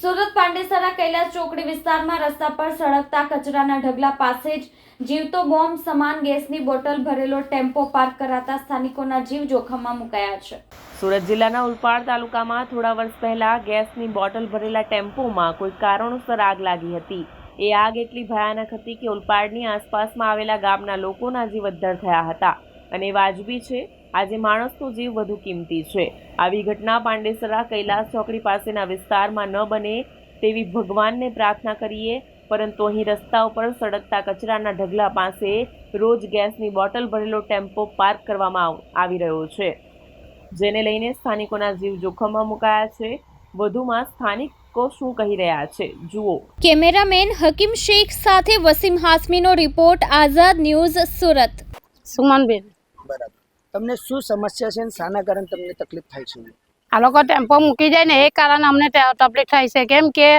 સુરત પાંડેસરા કૈલાસ ચોકડી વિસ્તારમાં રસ્તા પર સળગતા કચરાના ઢગલા પાસે જ જીવતો બોમ્બ સમાન ગેસની બોટલ ભરેલો ટેમ્પો પાર્ક કરાતા સ્થાનિકોના જીવ જોખમમાં મુકાયા છે. સુરત જિલ્લાના ઉલપાડ તાલુકામાં થોડા વર્ષ પહેલા ગેસની બોટલ ભરેલા ટેમ્પોમાં કોઈ કારણોસર આગ લાગી હતી. એ આગ એટલી ભયાનક હતી કે ઉલપાડની આસપાસમાં આવેલા ગામના લોકોના જીવ અદ્ધર થયા હતા. અને વાજબી છે આજે માણસનો જીવ વધુ કિંમતી છે. આવી ઘટના પાંડેસરા કૈલાસ ચોકડી પાસેના વિસ્તારમાં ન બને તેવી ભગવાનને પ્રાર્થના કરીએ પરંતુ અહીં રસ્તા ઉપર સળગતા કચરાના ઢગલા પાસે રોજ ગેસની બોટલ ભરેલો ટેમ્પો પાર્ક કરવામાં આવ- આવી રહ્યો છે. જેને લઈને સ્થાનિકોના જીવ જોખમમાં મુકાયા છે. વધુમાં સ્થાનિકો શું કહી રહ્યા છે? જુઓ. કેમેરામેન હકીમ શેખ સાથે વસીમ હાસમીનો રિપોર્ટ આઝાદ ન્યૂઝ સુરત. સુમનબેન. બરાબર. તમને શું સમસ્યા છે અને શાના કારણે તમને તકલીફ થાય છે? આ લોકો ટેમ્પો મૂકી જાય ને એ કારણે અમને તકલીફ થાય છે. કેમ કે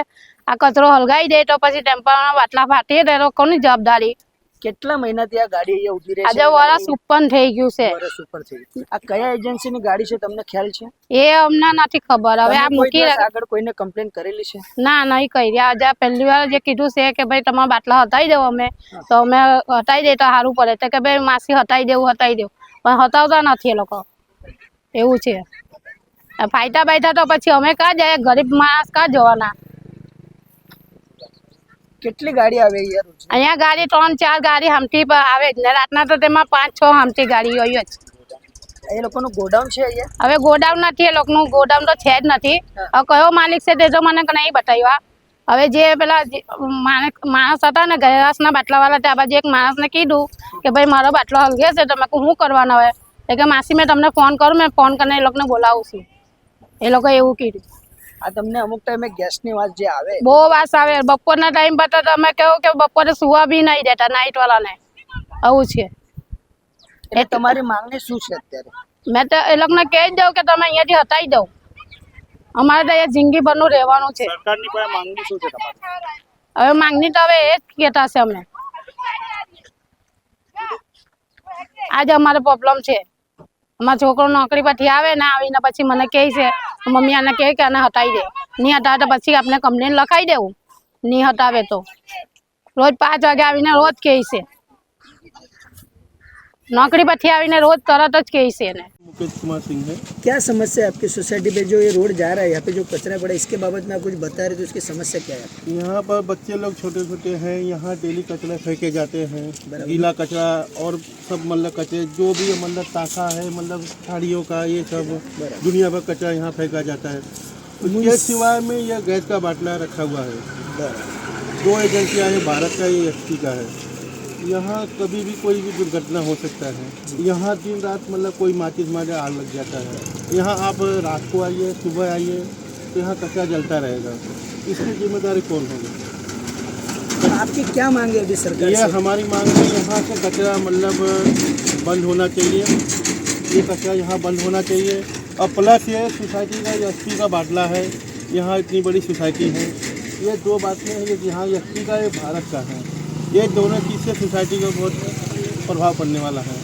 આ કચરો હલગાઈ દે તો પછી ટેમ્પાના બાટલા ફાટી તો એ લોકોની જવાબદારી. કેટલા મહિનાથી આ ગાડી અહીંયા ઊભી રહી છે? આજે વરસ ઉપર થઈ ગયું છે. વરસ ઉપર થઈ આ કયા એજન્સીની ગાડી છે તમને ખ્યાલ છે? એ અમને નથી ખબર. હવે આ મૂકી આગળ કોઈને કમ્પ્લેન કરેલી છે? ના નહીં કરી આજે પહેલી વાર જે કીધું છે કે ભાઈ તમારા બાટલા હટાવી દેવો અમે. તો અમે હટાવી દઈએ તો સારું પડે. તો કે ભાઈ માસી હટાવી દેવું હટાવી દેવું પણ હતાવતા નથી એ લોકો. એવું છે. ફાયટા બાયટા તો પછી અમે કા જાય ગરીબ માણસ કા જવાના. કેટલી ગાડી આવે યાર અહીંયા ગાડી ત્રણ ચાર ગાડી હમટી પર આવે જ. ને રાતના તો તેમાં પાંચ છ હમટી ગાડી હોય જ. એ લોકોનું ગોડાઉન છે અહીંયા? હવે ગોડાઉન નથી એ લોકોનું ગોડાઉન તો છે જ નથી. હવે કયો માલિક છે તે તો મને નહીં બતાવ્યા. હવે જે પેલા માણસ હતા ને ગેસના બાટલાવાળા ત્યાં બાજુ એક માણસને કીધું કે ભાઈ મારો બાટલો હલગે છે તમે શું કરવાનો હવે? એ કે માસી મેં તમને ફોન કરું મેં ફોન કરીને એ લોકોને બોલાવું છું. એ લોકોએ એવું કીધું. આ તમને અમુક ટાઈમે ગેસની વાત જે આવે. બહુ વાસ આવે. બપોરના ટાઈમ પર તો તમે કહો કે બપોરે સુવા બી નહીં દેતા નાઇટ વાળાને આવું છે. એટલે તમારી માંગણી શું છે અત્યારે? મેં તો એ લોકોને કહી દઉં કે તમે અહીંયાથી હટાવી દઉં અમારે તો અહીંયા જિંદગીભરનું રહેવાનું છે. સરકારની પાસે માંગણી શું છે તમારી? હવે માંગણી તો હવે એ જ કહેતા છે અમને. આજે અમારે પ્રોબ્લેમ છે. અમારો છોકરો નોકરી પરથી આવે ને આવીને પછી મને કહે છે મમ્મી આને કહે કે આને હટાવી દે. નહીં હટાવે તો પછી આપણે કમ્પ્લેન લખાઈ દેવું. નહીં હટાવે તો. રોજ પાંચ વાગે આવીને રોજ કહે છે. નોકરી પરથી આવીને રોજ તરત જ કહે છે એને मुकेश कुमार सिंह है क्या समस्या है आपकी सोसाइटी पे जो ये रोड जा रहा है यहाँ पे जो कचरा पड़ा है इसके बाबत में आप कुछ बता रहे थे उसकी समस्या क्या है यहाँ पर बच्चे लोग छोटे छोटे हैं यहाँ डेली कचरा फेंके जाते हैं गीला कचरा और सब मतलब कचरे जो भी मतलब ताका है मतलब साड़ियों का ये सब दुनिया भर कचरा यहाँ फेंका जाता है उसके सिवाय में यह गैस का बाटला रखा हुआ है दो एजेंसियाँ हैं भारत का ये एस का है यहाँ कभी भी कोई भी दुर्घटना हो सकता है। यहाँ दिन रात मतलब कोई माचिस मारे आग लग जाता है। यहाँ आप रात को आइए सुबह आइए तो यहाँ कचरा जलता रहेगा। इसकी ज़िम्मेदारी कौन होगी? तो आपकी क्या मांग है अभी सरकार ये हमारी मांग है यहाँ से कचरा मतलब बंद होना चाहिए। ये कचरा यहाँ बंद होना चाहिए। और प्लस ये सोसाइटी का एस का बाटला है। यहाँ इतनी बड़ी सोसाइटी है। ये दो बातें हैं ये यहाँ एस का ये भारत का है। ये दोनों चीज़ से सोसाइटी को बहुत प्रभाव पड़ने वाला है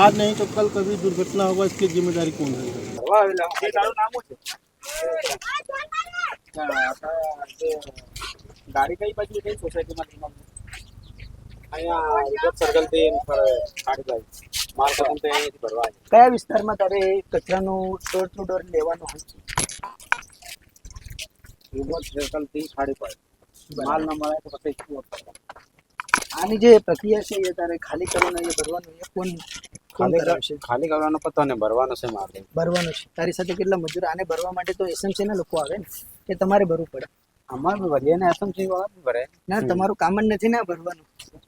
आज नहीं तो कल कभी दुर्घटना होगा इसकी जिम्मेदारी कौन है ગાડી કઈ બાજુ કઈ સોસાયટીમાં અહીંયા રિઝર્વ સર્કલ થી ઉપર ગાડી જાય માર્કેટ તો અહીંયાથી ભરવા આવે. કયા વિસ્તારમાં તારે એ કચરાનું ડોર ટુ ડોર લેવાનું હોય છે રિઝર્વ સર્કલ થી ખાડી પડે માલ ન મળે તો પછી શું કરવાનું? આની જે પ્રક્રિયા છે એ તારે ખાલી કરવાનો એ ભરવાનું એ કોણ ખાલી કરવાનો પતો ને ભરવાનો છે મારે. ભરવાનું છે. તારી સાથે કેટલા મજૂર આને ભરવા માટે તો એસએમસી ના લોકો આવે ને એ તમારે ભરવું પડે. અમારે ભરીએ ને એસએમસી વાળા ભરે. ના તમારું કામ જ નથી ને ભરવાનું.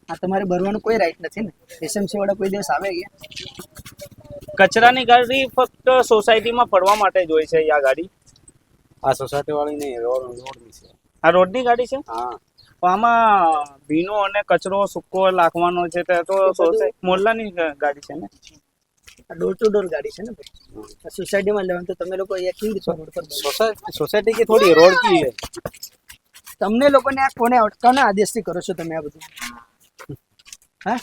આ તમારે ભરવાનું કોઈ રાઈટ નથી ને. એસએમસી વાળા કોઈ દિવસ આવે ગયા? કચરાની ગાડી ફક્ત સોસાયટીમાં ફરવા માટે જ હોય છે આ ગાડી. આ સોસાયટી વાળી નહીં રોડ રોડની છે. આ રોડની ગાડી છે? હા. આમાં ભીનો અને કચરો સૂકો લાખવાનો છે તે તો મોરલાની ગાડી છે ને? ડોર ટુ ડોર ગાડી છે ને ભાઈ? સોસાયટીમાં લેવાનું તો તમે લોકો અહીંયા કેવી રીતે રોડ પર સોસાયટી કે થોડી રોડ કી છે. તમને લોકોને આ કોને કોને આદેશથી કરો છો તમે આ બધું? હા?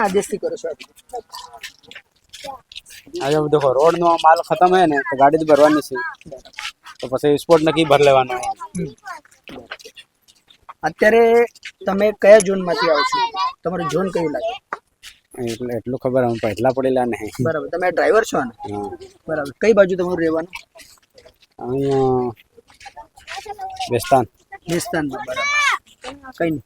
આદેશથી કરો છો આજે દેખો રોડ નો માલ ખતમ હે ને તો ગાડી જ ભરવાની છે. તો પછી સ્પોટ નક્કી ભર લેવાનો. અત્યારે તમે કયા ઝોનમાંથી આવો છો? તમારું ઝોન કયું લાગે? એટલે એટલું ખબર અમે પહેલા પડેલા નહીં બરાબર તમે ડ્રાઈવર છો ને? બરાબર કઈ બાજુ તમારું રહેવાનું? અહીંયા વેસ્તાન વિસ્તારમાં બરાબર. કઈ નહીં